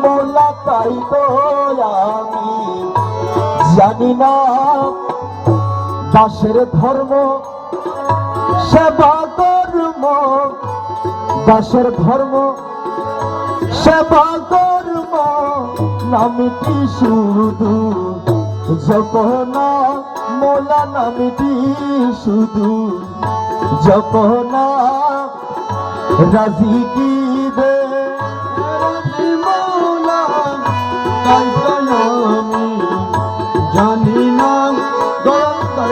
মোলা তাই তো আমি জানি না দাসের ধর্ম, সেবা কর্ম, দাসের ধর্ম, সেবা কর্ম নামটি শুধু জপনা মোলা নামটি শুধু জপনা রাজি কি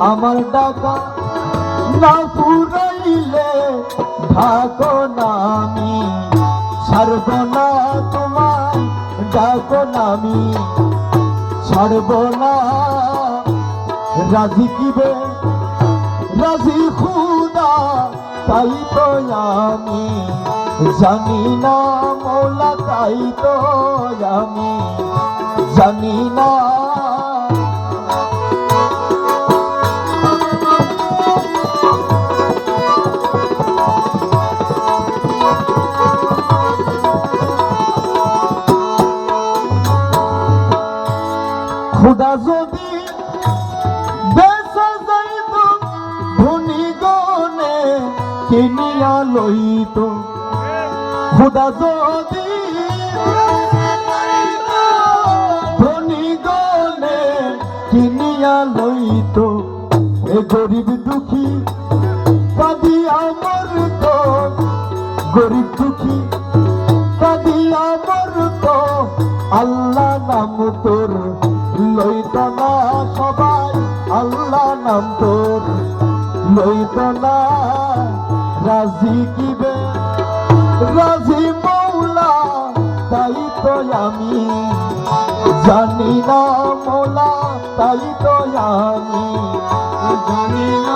আমার ডাকা না পুরাইলে ঢাকো না আমি। ছাড়ব না তোমায় ডাকো না আমি। ছাড়ব না রাজি কিবে? রাজি খুদা, তাই তো আমি। জানি না মৌলা, তাই তো আমি। জানি না খুদা যদি বেসে যাইত, ধনী গনে কিনিয়া লইত। খুদা যদি ধনী গনে কিনিয়া লইত, এ গরিব দুঃখী কাঁদিয়া মরত গরিব দুঃখী কাঁদিয়া মরত আল্লাহ নাম তোর লইত না সবাই আল্লাহ নাম তোর। লইত না রাজি কিবে? রাজি মৌলা, তাই তো আমি। জানি না মৌলা, তাই তো আমি। জানি না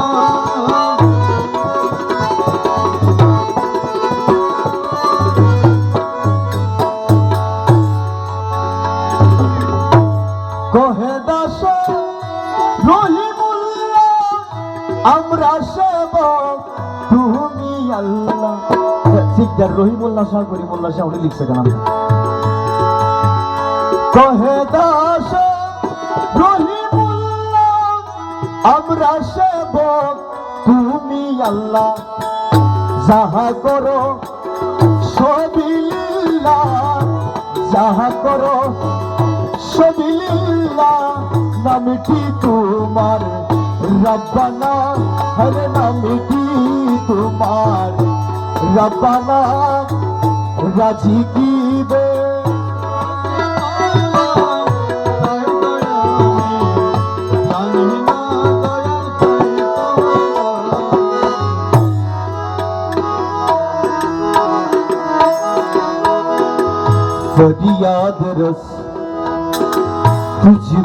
আমরা সেবক তুমি আল্লাহ। শিকদার রহিমুল্লাহ শাহ করিমুল্লাহ শাহ উনি লিখছে কেন? কহে দাস, রহিমুল্লাহ, আমরা সেবক তুমি আল্লাহ। যাহা করো, সবিল্লাহ। যাহা করো, সবিল্লাহ। নামটি তোমার रबना हर नाम की तुम्हार रबना राजी की बे फरियाद रस तुझ